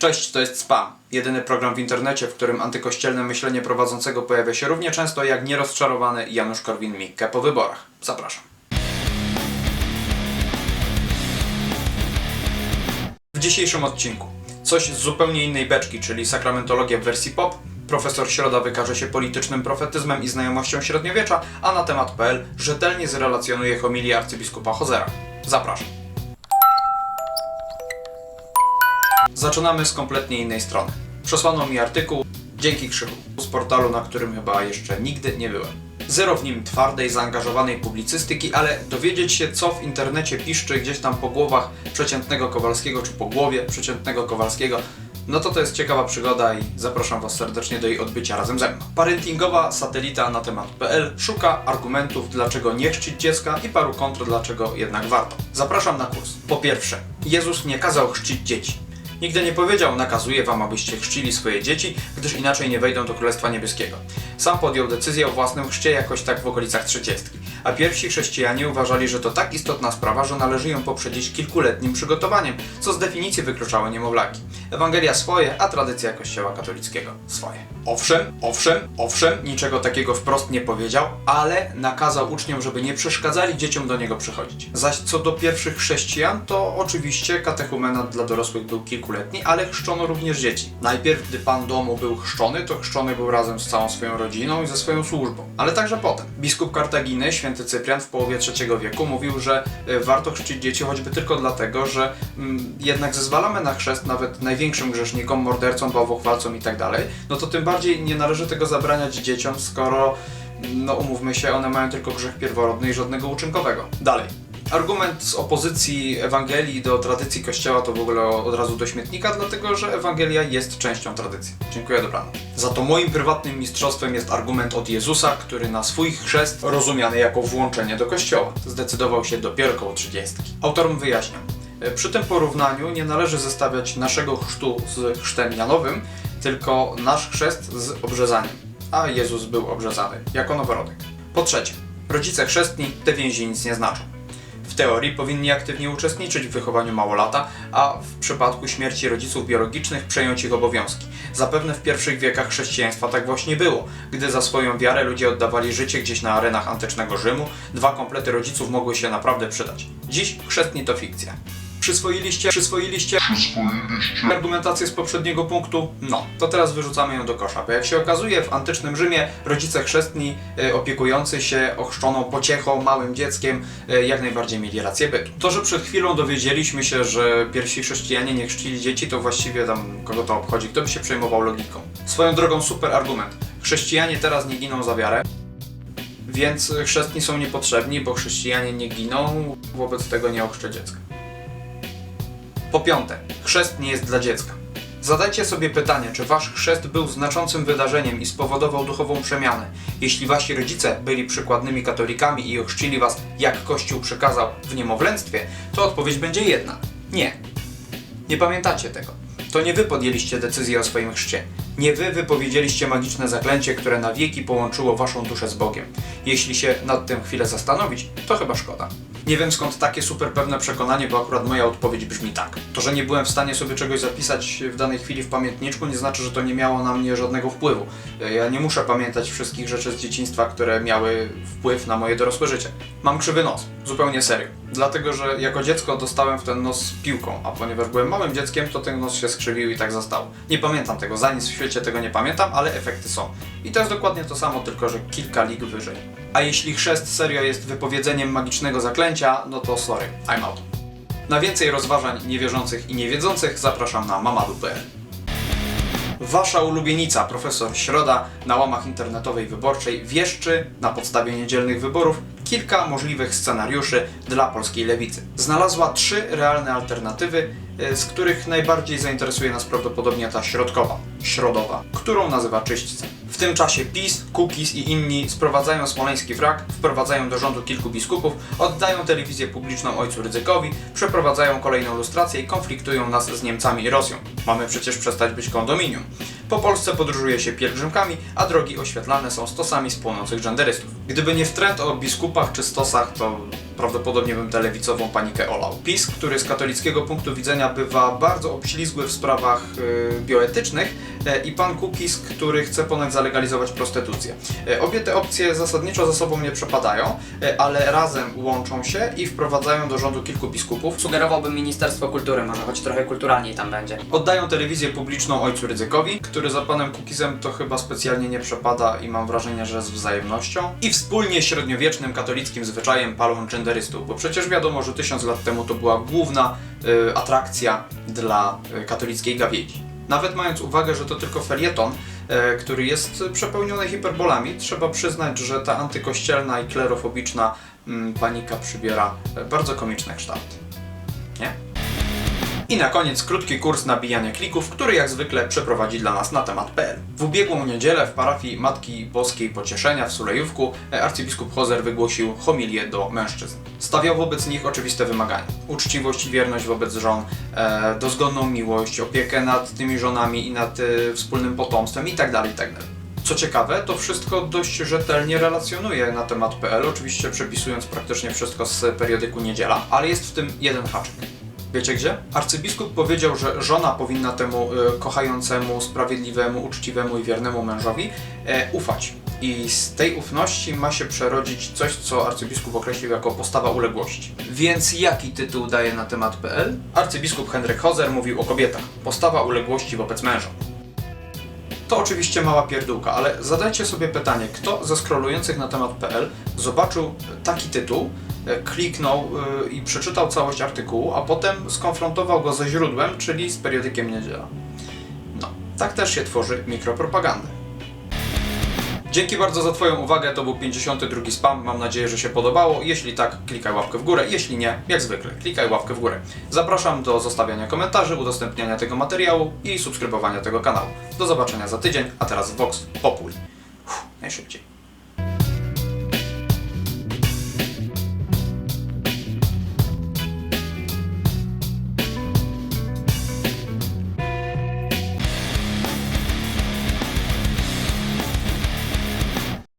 Cześć, to jest Spam. Jedyny program w internecie, w którym antykościelne myślenie prowadzącego pojawia się równie często jak nierozczarowany Janusz Korwin-Mikke po wyborach. Zapraszam. W dzisiejszym odcinku coś z zupełnie innej beczki, czyli sakramentologia w wersji pop. Profesor Środa wykaże się politycznym profetyzmem i znajomością średniowiecza, a na temat.pl rzetelnie zrelacjonuje homilię arcybiskupa Hozera. Zapraszam. Zaczynamy z kompletnie innej strony. Przesłano mi artykuł dzięki Krzychu z portalu, na którym chyba jeszcze nigdy nie byłem. Zero w nim twardej, zaangażowanej publicystyki, ale dowiedzieć się, co w internecie piszczy gdzieś tam po głowach przeciętnego Kowalskiego, czy po głowie przeciętnego Kowalskiego, no to to jest ciekawa przygoda i zapraszam Was serdecznie do jej odbycia razem ze mną. Parentingowa satelita na temat.pl szuka argumentów, dlaczego nie chrzcić dziecka i paru kontr, dlaczego jednak warto. Zapraszam na kurs. Po pierwsze, Jezus nie kazał chrzcić dzieci. Nigdy nie powiedział, nakazuję wam, abyście chrzcili swoje dzieci, gdyż inaczej nie wejdą do Królestwa Niebieskiego. Sam podjął decyzję o własnym chrzcie jakoś tak w okolicach trzydziestki. A pierwsi chrześcijanie uważali, że to tak istotna sprawa, że należy ją poprzedzić kilkuletnim przygotowaniem, co z definicji wykluczało niemowlaki. Ewangelia swoje, a tradycja Kościoła katolickiego swoje. Owszem, owszem, owszem, niczego takiego wprost nie powiedział, ale nakazał uczniom, żeby nie przeszkadzali dzieciom do niego przychodzić. Zaś co do pierwszych chrześcijan, to oczywiście katechumenat dla dorosłych był kilkuletni, ale chrzczono również dzieci. Najpierw, gdy pan domu był chrzczony, to chrzczony był razem z całą swoją rodziną i ze swoją służbą, ale także potem. Biskup Kartaginy, święty Cyprian w połowie III wieku mówił, że e, warto chrzcić dzieci choćby tylko dlatego, że mm, jednak zezwalamy na chrzest nawet największym grzesznikom, mordercom, bałwochwalcom i tak no to tym bardziej nie należy tego zabraniać dzieciom, skoro no umówmy się, one mają tylko grzech pierworodny i żadnego uczynkowego. Dalej. Argument z opozycji Ewangelii do tradycji Kościoła to w ogóle od razu do śmietnika, dlatego że Ewangelia jest częścią tradycji. Dziękuję, dobranoc. Za to moim prywatnym mistrzostwem jest argument od Jezusa, który na swój chrzest, rozumiany jako włączenie do Kościoła, zdecydował się dopiero koło 30. Autorom wyjaśniam. Przy tym porównaniu nie należy zestawiać naszego chrztu z chrztem Janowym, tylko nasz chrzest z obrzezaniem. A Jezus był obrzezany jako noworodek. Po trzecie, rodzice chrzestni te więzi nic nie znaczą. W teorii powinni aktywnie uczestniczyć w wychowaniu małolata, a w przypadku śmierci rodziców biologicznych przejąć ich obowiązki. Zapewne w pierwszych wiekach chrześcijaństwa tak właśnie było, gdy za swoją wiarę ludzie oddawali życie gdzieś na arenach antycznego Rzymu, dwa komplety rodziców mogły się naprawdę przydać. Dziś chrzestni to fikcja. Przyswoiliście, przyswoiliście, argumentację z poprzedniego punktu? No, to teraz wyrzucamy ją do kosza, bo jak się okazuje w antycznym Rzymie rodzice chrzestni e, opiekujący się ochrzczoną pociechą, małym dzieckiem e, jak najbardziej mieli rację bytu. To, że przed chwilą dowiedzieliśmy się, że pierwsi chrześcijanie nie chrzcili dzieci, to właściwie tam kogo to obchodzi, kto by się przejmował logiką. Swoją drogą super argument. Chrześcijanie teraz nie giną za wiarę, więc chrzestni są niepotrzebni, bo chrześcijanie nie giną, wobec tego nie ochrzczę dziecka. Po piąte, chrzest nie jest dla dziecka. Zadajcie sobie pytanie, czy wasz chrzest był znaczącym wydarzeniem i spowodował duchową przemianę. Jeśli wasi rodzice byli przykładnymi katolikami i ochrzcili was, jak Kościół przekazał w niemowlęctwie, to odpowiedź będzie jedna. Nie. Nie pamiętacie tego. To nie wy podjęliście decyzję o swoim chrzcie. Nie wy wypowiedzieliście magiczne zaklęcie, które na wieki połączyło waszą duszę z Bogiem. Jeśli się nad tym chwilę zastanowić, to chyba szkoda. Nie wiem skąd takie super pewne przekonanie, bo akurat moja odpowiedź brzmi tak. To, że nie byłem w stanie sobie czegoś zapisać w danej chwili w pamiętniczku, nie znaczy, że to nie miało na mnie żadnego wpływu. Ja nie muszę pamiętać wszystkich rzeczy z dzieciństwa, które miały wpływ na moje dorosłe życie. Mam krzywy nos, zupełnie serio. Dlatego, że jako dziecko dostałem w ten nos piłką, a ponieważ byłem małym dzieckiem, to ten nos się skrzywił i tak został. Nie pamiętam tego, za nic w świecie tego nie pamiętam, ale efekty są. I to jest dokładnie to samo, tylko że kilka lig wyżej. A jeśli chrzest serio jest wypowiedzeniem magicznego zaklęcia, no to sorry, I'm out. Na więcej rozważań niewierzących i niewiedzących zapraszam na mamadu.pl. Wasza ulubienica, profesor Środa, na łamach internetowej wyborczej wieszczy na podstawie niedzielnych wyborów kilka możliwych scenariuszy dla polskiej lewicy. Znalazła trzy realne alternatywy, e, z których najbardziej zainteresuje nas prawdopodobnie ta środkowa, środowa, którą nazywa czyśćcem. W tym czasie PiS, Kukiz i inni sprowadzają smoleński wrak, wprowadzają do rządu kilku biskupów, oddają telewizję publiczną ojcu Rydzykowi, przeprowadzają kolejną lustrację i konfliktują nas z Niemcami i Rosją. Mamy przecież przestać być kondominium. Po Polsce podróżuje się pielgrzymkami, a drogi oświetlane są stosami z płonących genderystów. Gdyby nie wtręt o biskupach czy stosach, to prawdopodobnie bym tę lewicową panikę olał. PiS, który z katolickiego punktu widzenia bywa bardzo obślizgły w sprawach yy, bioetycznych e, i pan Kukis, który chce ponoć zalegalizować prostytucję. E, Obie te opcje zasadniczo ze sobą nie przepadają, e, ale razem łączą się i wprowadzają do rządu kilku biskupów, Sugerowałbym Ministerstwo Kultury, może choć trochę kulturalniej tam będzie. Oddają telewizję publiczną ojcu Rydzykowi, który za panem Kukizem to chyba specjalnie nie przepada i mam wrażenie, że z wzajemnością. I wspólnie średniowiecznym katolickim zwyczajem palą bo przecież wiadomo, że tysiąc lat temu to była główna y, atrakcja dla y, katolickiej gawiedzi. Nawet mając uwagę, że to tylko felieton, y, który jest przepełniony hiperbolami, trzeba przyznać, że ta antykościelna i klerofobiczna mm, panika przybiera y, bardzo komiczne kształty. Nie? I na koniec krótki kurs nabijania klików, który jak zwykle przeprowadzi dla nas na temat.pl. W ubiegłą niedzielę w parafii Matki Boskiej Pocieszenia w Sulejówku e, arcybiskup Hozer wygłosił homilię do mężczyzn. Stawiał wobec nich oczywiste wymagania. Uczciwość i wierność wobec żon, e, dozgonną miłość, opiekę nad tymi żonami i nad e, wspólnym potomstwem itd. itd. Co ciekawe, to wszystko dość rzetelnie relacjonuje na temat.pl, oczywiście przepisując praktycznie wszystko z periodyku Niedziela, ale jest w tym jeden haczyk. Wiecie gdzie? Arcybiskup powiedział, że żona powinna temu e, kochającemu, sprawiedliwemu, uczciwemu i wiernemu mężowi e, ufać. I z tej ufności ma się przerodzić coś, co arcybiskup określił jako postawa uległości. Więc jaki tytuł daje na temat.pl? Arcybiskup Henryk Hozer mówił o kobietach. Postawa uległości wobec męża. To oczywiście mała pierdółka, ale zadajcie sobie pytanie, kto ze scrollujących na temat.pl zobaczył taki tytuł, kliknął y, i przeczytał całość artykułu, a potem skonfrontował go ze źródłem, czyli z periodykiem Niedziela. No, tak też się tworzy mikropropagandę. Dzięki bardzo za Twoją uwagę, to był 52 spam, mam nadzieję, że się podobało. Jeśli tak, klikaj łapkę w górę, jeśli nie, jak zwykle, klikaj łapkę w górę. Zapraszam do zostawiania komentarzy, udostępniania tego materiału i subskrybowania tego kanału. Do zobaczenia za tydzień, a teraz Vox Populi. Uff, najszybciej.